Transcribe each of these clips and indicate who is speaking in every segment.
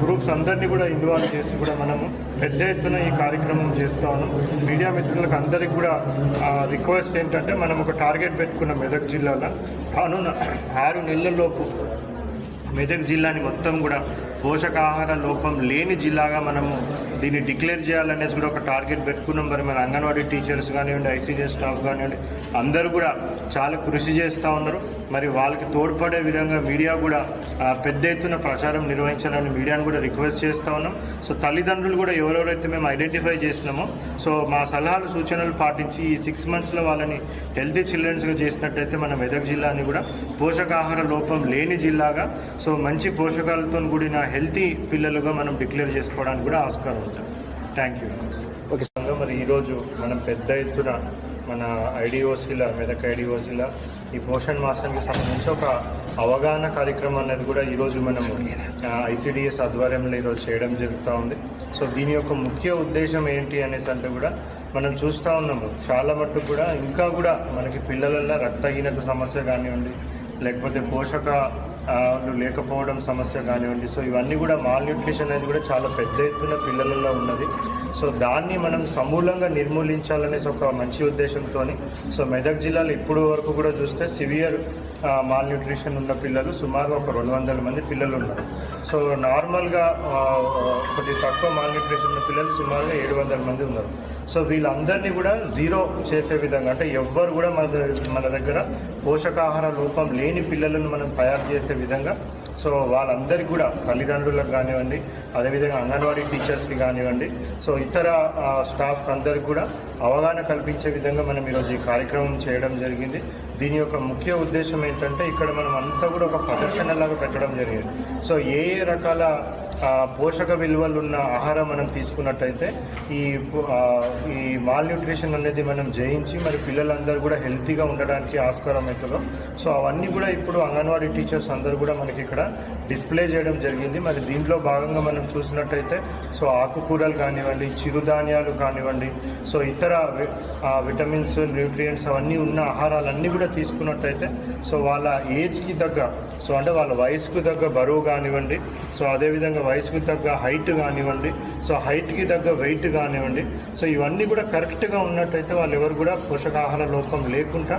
Speaker 1: Groups అందరినీ కూడా involve చేసి కూడా మనము పెద్ద ఎత్తున ఈ కార్యక్రమం చేస్తా ఉన్నాం. మీడియా మిత్రులకు అందరికి కూడా రిక్వెస్ట్ ఏంటంటే మనం ఒక టార్గెట్ పెట్టుకున్న మెదక్ జిల్లాలో. కానున్న ఆరు నెలలలోపు మెదక్ జిల్లాని మొత్తం కూడా పోషకాహార లోపం లేని జిల్లాగా మనము దీన్ని డిక్లేర్ చేయాలనేసి కూడా ఒక టార్గెట్ పెట్టుకున్నాం. మరి మన అంగన్వాడీ టీచర్స్ కానివ్వండి ఐసీడీఎస్ స్టాఫ్ కానివ్వండి అందరూ కూడా చాలా కృషి చేస్తూ ఉన్నారు. మరి వాళ్ళకి తోడ్పడే విధంగా మీడియా కూడా పెద్ద ఎత్తున ప్రచారం నిర్వహించాలని మీడియాను కూడా రిక్వెస్ట్ చేస్తూ ఉన్నాం. సో తల్లిదండ్రులు కూడా ఎవరెవరైతే మేము ఐడెంటిఫై చేసినామో సో మా సలహాలు సూచనలు పాటించి ఈ సిక్స్ మంత్స్లో వాళ్ళని హెల్తీ చిల్డ్రన్స్గా చేసినట్టయితే మన మెదక్ జిల్లాని కూడా పోషకాహార లోపం లేని జిల్లాగా సో మంచి పోషకాలతో కూడిన హెల్తీ పిల్లలుగా మనం డిక్లేర్ చేసుకోవడానికి కూడా ఆస్కారం థ్యాంక్ యూ
Speaker 2: ఓకే
Speaker 1: సంఘం మరి ఈరోజు మనం పెద్ద ఎత్తున మన ఐడిఓసీల మెదక్ ఐడిఓసీల ఈ పోషణ్ మాసానికి సంబంధించి ఒక అవగాహన కార్యక్రమం అనేది కూడా ఈరోజు మనము ఐసిడిఎస్ ఆధ్వర్యంలో ఈరోజు చేయడం జరుగుతూ ఉంది. సో దీని యొక్క ముఖ్య ఉద్దేశం ఏంటి అనేసి అంటే కూడా మనం చూస్తూ ఉన్నాము. చాలా మట్టుకు కూడా ఇంకా కూడా మనకి పిల్లలలో రక్తహీనత సమస్య కానివ్వండి లేకపోతే పోషక లేకపోవడం సమస్య కానివ్వండి. సో ఇవన్నీ కూడా మాల్ న్యూట్రిషన్ అనేది కూడా చాలా పెద్ద ఎత్తున పిల్లలలో ఉన్నది. సో దాన్ని మనం సమూలంగా నిర్మూలించాలనేసి ఒక మంచి ఉద్దేశంతో సో మెదక్ జిల్లాలో ఇప్పుడు వరకు కూడా చూస్తే సివియర్ మాల్ న్యూట్రిషన్ ఉన్న పిల్లలు సుమారు ఒక రెండు వందల మంది పిల్లలు ఉన్నారు. సో నార్మల్గా కొద్ది తక్కువ మాల్ న్యూట్రిషన్ ఉన్న పిల్లలు సుమారుగా ఏడు వందల మంది ఉన్నారు. సో వీళ్ళందరినీ కూడా జీరో చేసే విధంగా అంటే ఎవ్వరు కూడా మన మన దగ్గర పోషకాహార లోపం లేని పిల్లలను మనం తయారు చేసే విధంగా సో వాళ్ళందరికీ కూడా తల్లిదండ్రులకు కానివ్వండి అదేవిధంగా అంగన్వాడీ టీచర్స్కి కానివ్వండి సో ఇతర స్టాఫ్ అందరికి కూడా అవగాహన కల్పించే విధంగా మనం ఈరోజు ఈ కార్యక్రమం చేయడం జరిగింది. దీని యొక్క ముఖ్య ఉద్దేశం ఏంటంటే ఇక్కడ మనం అంతా కూడా ఒక ప్రదర్శనలాగా పెట్టడం జరిగింది. సో ఏ ఏ రకాల పోషక విలువలు ఉన్న ఆహారం మనం తీసుకున్నట్టయితే ఈ ఈ మాల్ న్యూట్రిషన్ అనేది మనం జయించి మరి పిల్లలందరూ కూడా హెల్తీగా ఉండడానికి ఆస్కారం అవుతుందో. సో అవన్నీ కూడా ఇప్పుడు అంగన్వాడీ టీచర్స్ అందరూ కూడా మనకి ఇక్కడ డిస్ప్లే చేయడం జరిగింది. మరి దీంట్లో భాగంగా మనం చూసినట్టయితే సో ఆకుకూరలు కానివ్వండి చిరుధాన్యాలు కానివ్వండి సో ఇతర విటమిన్స్ న్యూట్రియంట్స్ అవన్నీ ఉన్న ఆహారాలన్నీ కూడా తీసుకున్నట్టయితే సో వాళ్ళ ఏజ్కి తగ్గ సో అంటే వాళ్ళ వయసుకు తగ్గ బరువు కానివ్వండి సో అదేవిధంగా వయసుకు తగ్గ హైట్ కానివ్వండి సో హైట్కి తగ్గ వెయిట్ కానివ్వండి సో ఇవన్నీ కూడా కరెక్ట్గా ఉన్నట్టయితే వాళ్ళు ఎవరు కూడా పోషకాహార లోపం లేకుండా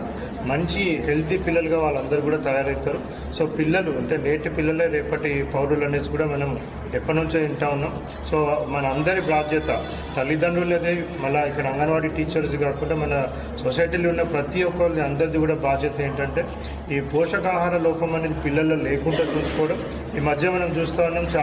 Speaker 1: మంచి హెల్తీ పిల్లలుగా వాళ్ళందరూ కూడా తయారవుతారు. సో పిల్లలు అంటే నేటి పిల్లలే రేపటి పౌరులు అనేసి కూడా మనం ఎప్పటి నుంచో వింటా ఉన్నాం. సో మన అందరి బాధ్యత తల్లిదండ్రులదే మళ్ళీ ఇక్కడ అంగన్వాడీ టీచర్స్ కాకుండా మన సొసైటీలో ఉన్న ప్రతి ఒక్కరిది అందరిది కూడా బాధ్యత ఏంటంటే ఈ పోషకాహార లోపం అనేది పిల్లల్లో లేకుండా చూసుకోవడం. ఈ మధ్య మనం చూస్తూ ఉన్నాం